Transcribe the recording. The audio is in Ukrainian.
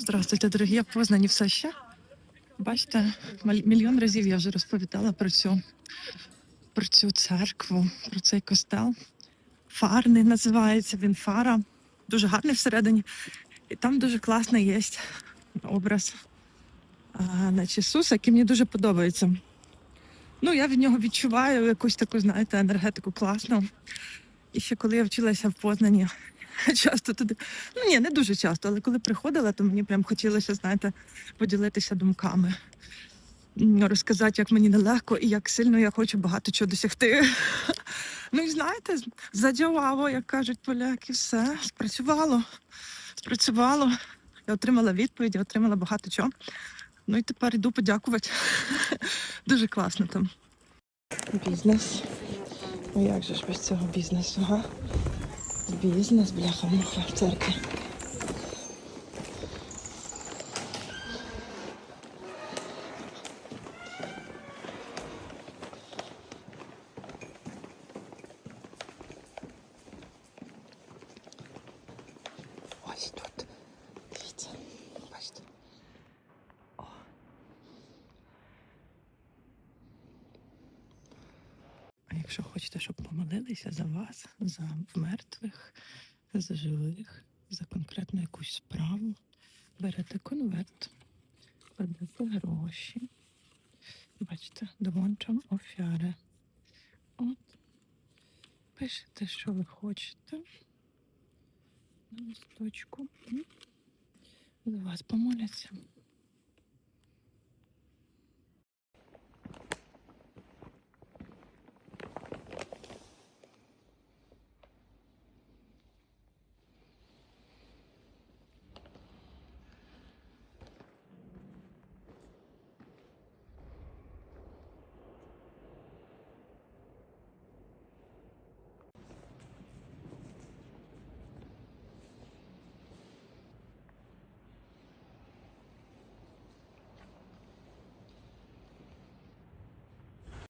Здравствуйте, дорогі я Познані все ще. Бачите, мільйон разів я вже розповідала про цю, про цю церкву, про цей костел. Фарний називається він фара. Дуже гарний всередині. І там дуже класний є образ а, наче Ісуса, який мені дуже подобається. Ну, я від нього відчуваю якусь таку, знаєте, енергетику класну. І ще коли я вчилася в Познані, часто туди. Ну ні, не дуже часто, але коли приходила, то мені прям хотілося, знаєте, поділитися думками. Розказати, як мені нелегко і як сильно я хочу багато чого досягти. Ну і знаєте, задявало, як кажуть поляки, все спрацювало. Спрацювало. Я отримала відповіді, отримала багато чого. Ну і тепер йду подякувати. Дуже класно там. Бізнес. Ну як же ж без цього бізнесу, га? Бізнес, бляха, муха в церкві. Ось тут. Дивіться, бачите. О. А якщо хочете, щоб помолилися за вас, за мертвих, за живих, за конкретну якусь справу, берете конверт, кладете гроші. Бачите, долончам офяри. От. Пишете, що ви хочете. На листочку. За вас помоляться.